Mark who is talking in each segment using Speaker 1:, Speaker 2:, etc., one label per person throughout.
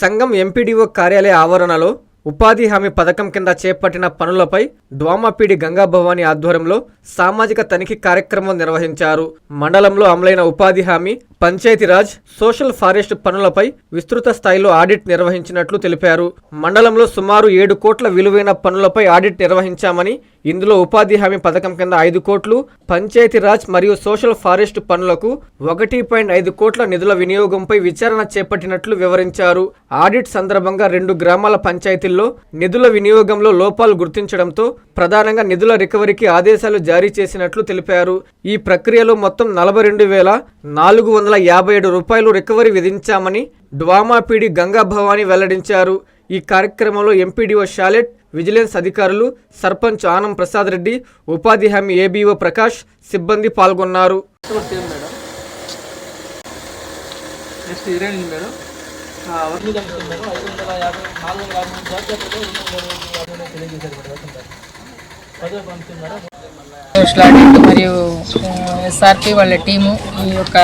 Speaker 1: సంఘం ఎంపీడీఓ కార్యాలయ ఆవరణలో ఉపాధి హామీ పథకం కింద చేపట్టిన పనులపై డ్వామాపీడి గంగాభవాని ఆధ్వర్యంలో సామాజిక తనిఖీ కార్యక్రమం నిర్వహించారు. మండలంలో అమలైన ఉపాధి హామీ పంచాయతీరాజ్ సోషల్ ఫారెస్ట్ పనులపై విస్తృత స్థాయిలో ఆడిట్ నిర్వహించినట్లు తెలిపారు. మండలంలో సుమారు ఏడు కోట్ల విలువైన పనులపై ఆడిట్ నిర్వహించామని ఇందులో ఉపాధి హామీ పథకం కింద ఐదు కోట్లు పంచాయతీరాజ్ మరియు సోషల్ ఫారెస్ట్ పనులకు ఒకటి పాయింట్ ఐదు కోట్ల నిధుల వినియోగంపై విచారణ చేపట్టినట్లు వివరించారు. ఆడిట్ సందర్భంగా రెండు గ్రామాల పంచాయతీల్లో నిధుల వినియోగంలో లోపాలు గుర్తించడంతో ప్రధానంగా నిధుల రికవరీకి ఆదేశాలు జారీ చేసినట్లు తెలిపారు. ఈ ప్రక్రియలో మొత్తం నలభై రెండు వేల నాలుగు వందల యాభై ఏడు రూపాయలు రికవరీ విధించామని డ్వామాపీడి గంగా భవాని వెల్లడించారు. ఈ కార్యక్రమంలో ఎంపీడీఓ షాలెట్ విజిలెన్స్ అధికారులు సర్పంచ్ ఆనం ప్రసాద్ రెడ్డి ఉపాధి హామీ ఏబీఓ ప్రకాష్ సిబ్బంది పాల్గొన్నారు.
Speaker 2: ఐదు వందల యాభై నాలుగు వందల యాభై తెలియజేశారు
Speaker 3: మరియు ఎస్ఆర్పి వాళ్ళ టీము ఈ యొక్క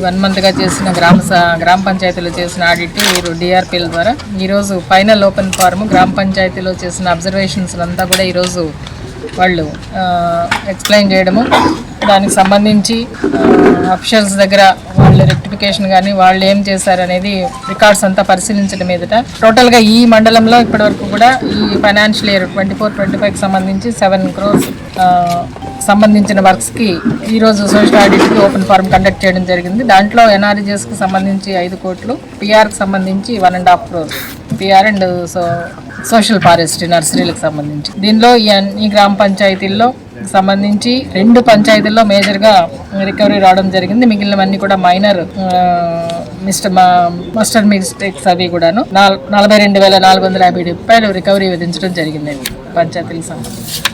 Speaker 3: వన్ మంత్గా చేసిన గ్రామ స- గ్రామ పంచాయతీలో చేసిన ఆడిట్ వీరు డిఆర్పీల ద్వారా. ఈరోజు ఫైనల్ ఓపెన్ ఫారం గ్రామ పంచాయతీలో చేసిన అబ్జర్వేషన్స్ అంతా కూడా ఈరోజు వాళ్ళు ఎక్స్ప్లెయిన్ చేయడము. దానికి సంబంధించి అఫిషియల్స్ దగ్గర వాళ్ళ రెక్టిఫికేషన్ కానీ వాళ్ళు ఏం చేశారు అనేది రికార్డ్స్ అంతా పరిశీలించడం మీదట. టోటల్గా ఈ మండలంలో ఇప్పటివరకు కూడా ఈ financial year twenty four twenty ఫైవ్కి సంబంధించి సెవెన్ క్రోర్స్ సంబంధించిన వర్క్స్కి ఈరోజు సోషల్ ఆడిట్కి ఓపెన్ ఫారం కండక్ట్ చేయడం జరిగింది. దాంట్లో ఎన్ఆర్జీఎస్కి సంబంధించి ఐదు కోట్లు పిఆర్కి సంబంధించి one and half crores PR and so social forest నర్సరీలకు సంబంధించి. దీనిలో ఈ గ్రామ పంచాయతీల్లో సంబంధించి రెండు పంచాయతీల్లో మేజర్గా రికవరీ రావడం జరిగింది. మిగిలినవన్నీ కూడా మైనర్ మిస్టర్ మస్టర్ మిస్టేక్స్ అవి కూడాను నలభై రెండు వేల నాలుగు వందల యాభై రూపాయలు రికవరీ విధించడం జరిగింది పంచాయతీలకు సంబంధించి.